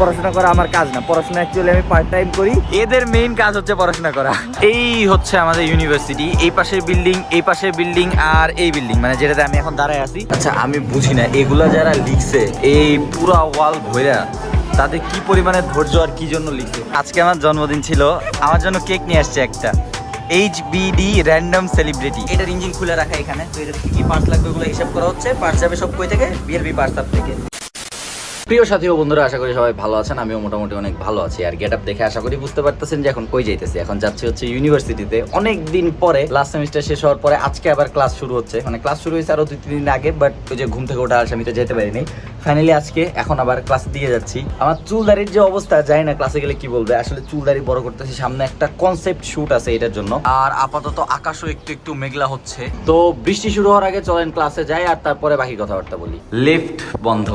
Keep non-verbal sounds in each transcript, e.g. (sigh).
পড়াশোনা করা আমার কাজ না। পড়াশোনা অ্যাকচুয়ালি আমি পার্ট টাইম করি। এদের মেইন কাজ হচ্ছে পড়াশোনা করা। এই হচ্ছে আমাদের ইউনিভার্সিটি এই পাশের বিল্ডিং এই পাশের বিল্ডিং আর এই বিল্ডিং মানে যেটাতে আমি এখন দাঁড়ায় আছি। আচ্ছা আমি বুঝি না, এগুলা যারা লিখছে, এই পুরা ওয়াল ভইরা তাদের কি পরিমাণে ধৈর্য আর কি জন্য লিখছে? আজকে আমার জন্মদিন ছিল, আমার জন্য কেক নিয়ে আসছে একটা। এইচ সেলিব্রিটি খুলে রাখা এখানে। তো এটার কি পার্টস লাগবে ওগুলো হিসাব করা হচ্ছে? পার্টস যাবে সব কই থেকে? বিএলবি পার্টস আপ থেকে। প্রিয় সাথী ও বন্ধুরা, আশা করি সবাই ভালো আছেন। আমিও মোটামুটি অনেক ভালো আছি। আর গেট আপ দেখে আশা করি বুঝতে পারতেছেন যে এখন কই যাইতেছি। এখন যাচ্ছি হচ্ছে ইউনিভার্সিটিতে। অনেক দিন পরে লাস্ট সেমিস্টার শেষ হওয়ার পরে আজকে আবার ক্লাস শুরু হচ্ছে। মানে ক্লাস শুরু হয়েছে আরও দুই, তিন দিন আগে বাট ওই যে ঘুম থেকে ওঠা আসে আমি তো যেতে পারিনি। ফাইনালি আজকে এখন আবার ক্লাস দিয়ে যাচ্ছি। আমার চুলদারির যে অবস্থা, জানি না ক্লাসে গেলে কি বলবে। আসলে চুলদারি বড় করতেছি, সামনে একটা কনসেপ্ট শুট আছে এটার জন্য। আর আপাতত আকাশও একটু একটু মেঘলা হচ্ছে। তো বৃষ্টি শুরু হওয়ার আগে চলেন ক্লাসে যাই, আর তারপরে বাকি কথাবার্তা বলি। লিফট বন্ধ।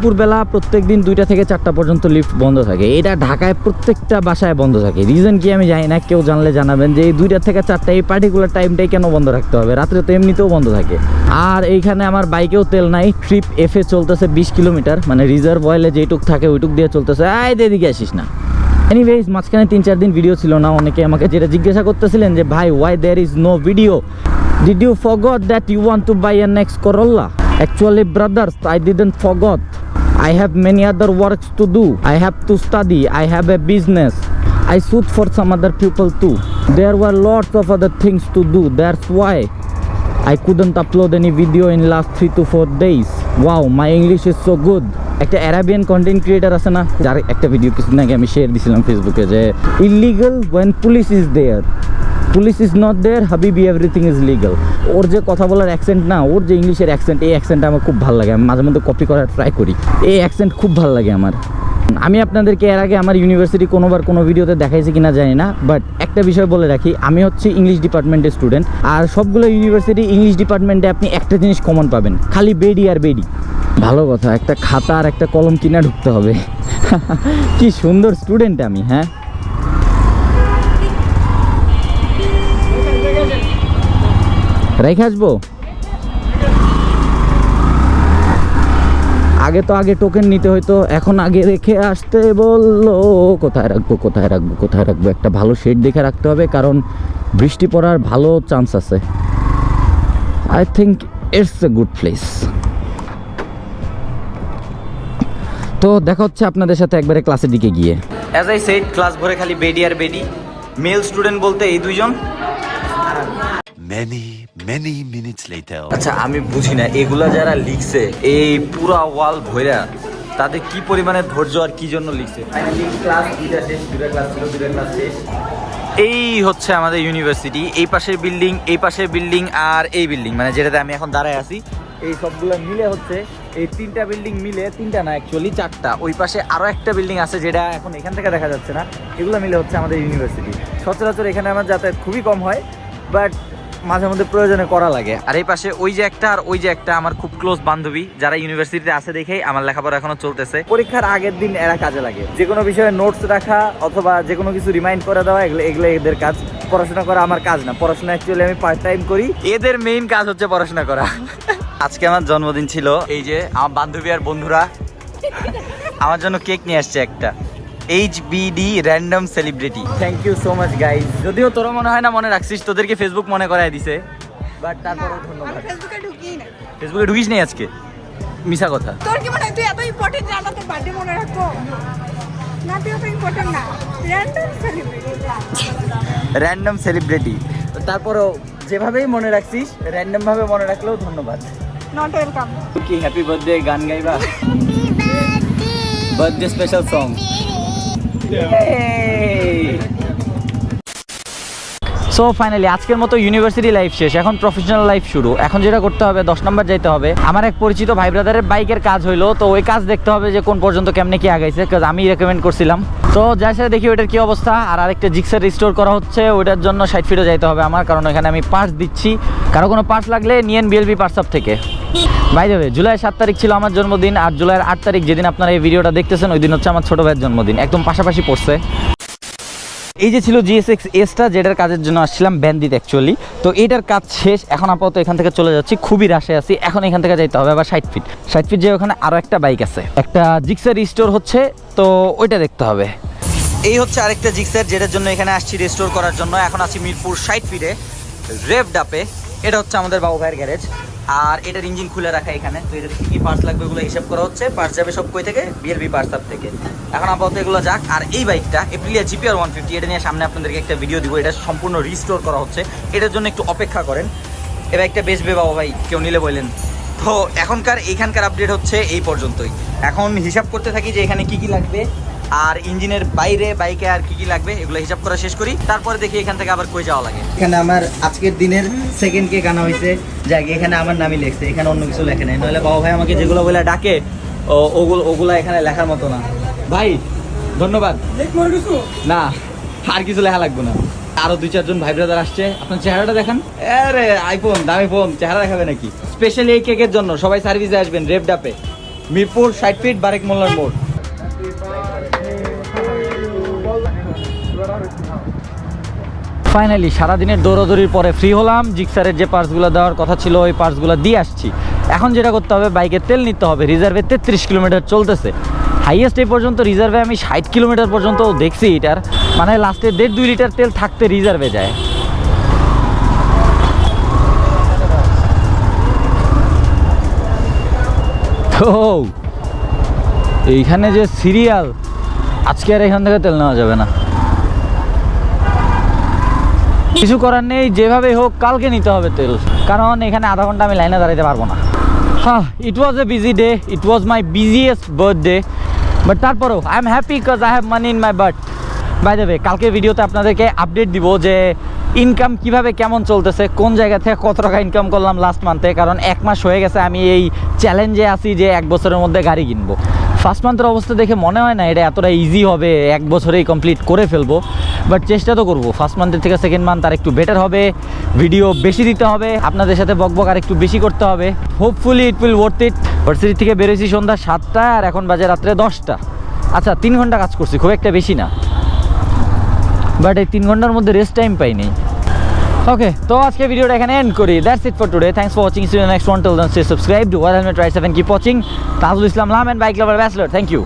দুপুরবেলা প্রত্যেক দিন দুইটা থেকে চারটা পর্যন্ত লিফট বন্ধ থাকে। এটা ঢাকায় প্রত্যেকটা বাসায় বন্ধ থাকে। রিজন কি আমি জানি না, কেউ জানলে জানাবেন যে এই দুইটা থেকে চারটা এই পার্টিকুলার টাইমটাই কেন বন্ধ রাখতে হবে? রাত্রে তো এমনিতেও বন্ধ থাকে। আর এইখানে আমার বাইকেও তেল নাই। ট্রিপ এফে চলতেছে বিশ কিলোমিটার। মানে রিজার্ভ অয়েলে যেটুক থাকে, ওইটুক দিয়ে চলতেছে। আয় এদিকে আসিস না। এনিওয়েজ মাঝখানে তিন চার দিন ভিডিও ছিল না। অনেকে আমাকে যেটা জিজ্ঞাসা করতেছিলেন যে, ভাই why there is no video did you forgot that you want to buy an next করল্লা Actually, brothers, I didn't forgot. I have many other works to do. I have to study. I have a business. I shoot for some other people too. There were lots of other things to do. That's why I couldn't upload any video in last three to four days. Wow, my English is so good. একটা Arabian content creator আছে না যার একটা video কিছুদিন আগে আমি share দিছিলাম ফেসবুকে যে illegal when police is there police is not there হাবিবি এভরিথিং ইজ লিগাল ওর যে কথা বলার অ্যাকসেন্ট না, ওর যে ইংলিশের অ্যাকসেন্ট এই অ্যাকসেন্টটা আমার খুব ভালো লাগে। আমি মাঝে মধ্যে কপি করার ট্রাই করি। এই অ্যাকসেন্ট খুব ভালো লাগে আমার। আমি আপনাদেরকে এর আগে আমার ইউনিভার্সিটি কোনোবার কোনো ভিডিওতে দেখাইছি কিনা জানি না বাট একটা বিষয় বলে রাখি, আমি হচ্ছে ইংলিশ ডিপার্টমেন্টের স্টুডেন্ট আর সবগুলো ইউনিভার্সিটি ইংলিশ ডিপার্টমেন্টে আপনি একটা জিনিস কমন পাবেন, খালি বেডি আর বেডি। ভালো কথা, একটা খাতা আর একটা কলম কিনা ঢুকতে হবে। (laughs) কি সুন্দর স্টুডেন্ট আমি হ্যাঁ? রেখে আসব? আগে তো আগে টোকেন নিতে হইতো, এখন আগে রেখে আসতে বলল। কোথায় রাখব কোথায় রাখব কোথায় রাখব? একটা ভালো শেড দেখে রাখতে হবে, কারণ বৃষ্টি পড়ার ভালো চান্স আছে। I think it's a good place তো দেখা হচ্ছে আপনাদের সাথে একবারে ক্লাসের দিকে গিয়ে। অ্যাজ আই সেড ক্লাস ভরে খালি বেডি আর বেডি। মেল স্টুডেন্ট বলতে এই দুইজন। Many, many minutes later. আচ্ছা আমি বুঝি না এগুলা যারা লিখছে এই পুরা ওয়াল ভইরা তাদের কি পরিমাণে ধৈর্য আর কি জন্য লিখছে? ফাইনালি ক্লাস দুইটা শেষ দুইটা ক্লাস ছিল দুইটা ক্লাস শেষ। এই হচ্ছে আমাদের ইউনিভার্সিটি এই পাশের বিল্ডিং এই পাশের বিল্ডিং আর এই বিল্ডিং মানে যেটাতে আমি এখন দাঁড়ায় আছি। এই সবগুলো মিলে হচ্ছে এই তিনটা বিল্ডিং মিলে তিনটা না অ্যাকচুয়ালি চারটা ওই পাশে আরও একটা বিল্ডিং আছে যেটা এখন এখান থেকে দেখা যাচ্ছে না এগুলো মিলে হচ্ছে আমাদের ইউনিভার্সিটি সচরাচর এখানে আমার যাতায়াত খুবই কম হয় বাট মাঝে মধ্যে প্রয়োজনে করা লাগে। আর এই পাশে ওই যে একটা আর ওই যে একটা আমার খুব ক্লোজ বান্ধবী, যারা ইউনিভার্সিটিতে আছে দেখেই আমার লেখাপড়া এখনও চলতেছে। পরীক্ষার আগের দিন এরা কাজে লাগে। যে কোনো বিষয়ে নোটস রাখা অথবা যে কোনো কিছু রিমাইন্ড করে দেওয়া, এগুলো এগুলো এদের কাজ। পড়াশোনা করা আমার কাজ না। পড়াশোনা অ্যাকচুয়ালি আমি পার্ট টাইম করি। এদের মেইন কাজ হচ্ছে পড়াশোনা করা। আজকে আমার জন্মদিন ছিল। এই যে আমার বান্ধবী আর বন্ধুরা, আমার জন্য কেক নিয়ে আসছে একটা। H BD random celebrity thank you so much guys যদিও তোরা মনে হয় না মনে রাখছিস তোদেরকে ফেসবুক মনে করায় দিছে। বাট তারপরেও ধন্যবাদ। ফেসবুকে ঢুকিই না। ফেসবুকে ঢুকিস নেই আজকে? মিশা কথা। তোর কি মনে হয়? তুই এত ইম্পর্টেন্ট যে তোর বার্থডে মনে রাখব? না তুই এত ইম্পর্টেন্ট না। র্যান্ডম সেলিব্রিটি র্যান্ডম সেলিব্রিটি তারপরেও যেভাবেই মনে রাখছিস র্যান্ডম ভাবে মনে রাখলেও ধন্যবাদ। নট ওয়েলকাম কি হ্যাপি বার্থডে গান গাইবা? Birthday special song hey so finally আজকের মতো ইউনিভার্সিটি লাইফ শেষ। এখন প্রফেশনাল লাইফ শুরু। এখন যেটা করতে হবে, দশ নম্বর যাইতে হবে। আমার এক পরিচিত ভাই ব্রাদারের বাইকের কাজ হইল। তো ওই কাজ দেখতে হবে যে কোন পর্যন্ত কেমনে কি আগাইছে কাজ আমি রেকমেন্ড করছিলাম। তো যার সাথে দেখি ওইটার কি অবস্থা। আর আরেকটা জিক্সার রিস্টোর করা হচ্ছে। ওইটার জন্য সাইড ফিটে যাইতে হবে আমার। কারণ ওখানে আমি পার্স দিচ্ছি। কারও কোনো পার্স লাগলে নিয়েন বিএলবি পার্স আপ থেকে। বাই দেবে জুলাই সাত তারিখ ছিল আমার জন্মদিন। আর জুলাইয়ের আট তারিখ যেদিন আপনারা এই ভিডিওটা দেখতেছেন, ওই দিন হচ্ছে আমার ছোট ভাইয়ের জন্মদিন। একদম পাশাপাশি পড়ছে। এই যে ছিল জিএসএক্স এসটা যেটার কাজের জন্য আসছিলাম ব্যান্ডিত অ্যাকচুয়ালি তো এটার কাজ শেষ, এখন আপাতত এখান থেকে চলে যাচ্ছি, খুবই রাশে আছি। এখন এখান থেকে যাইতে হবে আবার ষাট ফিট ষাট ফিট যে ওখানে আরও একটা বাইক আছে। একটা জিক্সার স্টোর হচ্ছে, তো ওইটা দেখতে হবে। এই হচ্ছে আরেকটা জিক্সার যেটার জন্য এখানে আসছি রেস্টোর করার জন্য। এখন আছি মিরপুর ষাট ফিটে রেভ ডাপে এটা হচ্ছে আমাদের বাবু ভাইয়ের গ্যারেজ আর এটার ইঞ্জিন খুলে রাখা এখানে। তো এটার কি পার্টস লাগবে ওগুলো হিসাব করা হচ্ছে। পার্টস যাবে সব কই থেকে? বিএলবি পার্টস আপ থেকে। এখন আপাতত এগুলো যাক। আর এই বাইকটা এপ্রিলিয়া জিপিআর ওয়ান ফিফটি এটা নিয়ে সামনে আপনাদেরকে একটা ভিডিও দিব। এটা সম্পূর্ণ রিস্টোর করা হচ্ছে। এটার জন্য একটু অপেক্ষা করেন। এ বাইকটা বেচবে বাবা ভাই, কেউ নিলে বললেন তো এখনকার এইখানকার আপডেট হচ্ছে এই পর্যন্তই। এখন হিসাব করতে থাকি যে এখানে কি কি লাগবে। আর ইঞ্জিনের বাইরে বাইকে আর কি কি লাগবে এগুলো হিসাব করা শেষ করি। তারপরে দেখি এখান থেকে আবার কই যাওয়া লাগে। এখানে আমার আজকের দিনের সেকেন্ড কেক আনা হয়েছে যাক, এখানে আমার নামই লেখছে, এখানে অন্য কিছু লেখে নাই। নইলে বাবা ভাই আমাকে যেগুলো বলে ডাকে ওগুলো ওগুলা এখানে লেখার মতো না। ভাই, ধন্যবাদ। না, আর কিছু লেখা লাগবে না। আরও দুই, চারজন ভাই ব্রাদার আসছে। আপনার চেহারাটা দেখান। আরে আইফোন দামি ফোন চেহারা দেখাবে নাকি? স্পেশালি এই কেকের জন্য সবাই সার্ভিসে আসবেন রেপ ডাপে মিরপুর, ষাট ফিট বারেক মোল্লার মোড়। ফাইনালি সারাদিনের দৌড়াদৌড়ির পরে ফ্রি হলাম। জিক্সারের যে পার্টসগুলো দেওয়ার কথা ছিল, ওই পার্টসগুলো দিয়ে আসছি। এখন যেটা করতে হবে বাইকে তেল নিতে হবে। রিজার্ভে তেত্রিশ কিলোমিটার চলতেছে। হাইয়েস্ট এই পর্যন্ত রিজার্ভে আমি ষাট কিলোমিটার পর্যন্ত দেখছি এটার। মানে লাস্টে দেড় দুই লিটার তেল থাকতে রিজার্ভে যায়। তো এইখানে যে সিরিয়াল আজকে আর এখান থেকে তেল নেওয়া যাবে না। কিছু করার নেই যেভাবে হোক কালকে নিতে হবে তেল। কারণ এখানে আধা ঘণ্টা আমি লাইনে দাঁড়াতে পারব না। হ্যাঁ it was a busy day it was my busiest birthday but তারপরেও I am happy because I have money in my birth by the way কালকে ভিডিওতে আপনাদেরকে আপডেট দিব যে ইনকাম কীভাবে কেমন চলতেছে, কোন জায়গা থেকে কত টাকা ইনকাম করলাম লাস্ট মান্থে কারণ এক মাস হয়ে গেছে আমি এই চ্যালেঞ্জে আছি যে এক বছরের মধ্যে গাড়ি কিনবো। ফার্স্ট মান্থের অবস্থা দেখে মনে হয় না এটা এতটা ইজি হবে, এক বছরেই কমপ্লিট করে ফেলব। বাট চেষ্টা তো করব ফার্স্ট মান্থের থেকে সেকেন্ড মান্থ আর একটু বেটার হবে ভিডিও বেশি দিতে হবে, আপনাদের সাথে বকবক আর একটু বেশি করতে হবে। Hopefully it will worth it varsity থেকে বেরোছি সন্ধ্যা সাতটায় আর এখন বাজে রাত্রে দশটা। আচ্ছা তিন ঘণ্টা কাজ করছি, খুব একটা বেশি না। বাট এই তিন ঘণ্টার মধ্যে রেস্ট টাইম পাইনি। ওকে তো আজকে ভিডিওটা এখানে এন্ড করি। That's it for today thanks for watching see next one till then see subscribe to our helmet right seven কি ওয়াচিং তাজুল ইসলাম লাম এন্ড বাইক লাভার ব্যাসলার থ্যাংক ইউ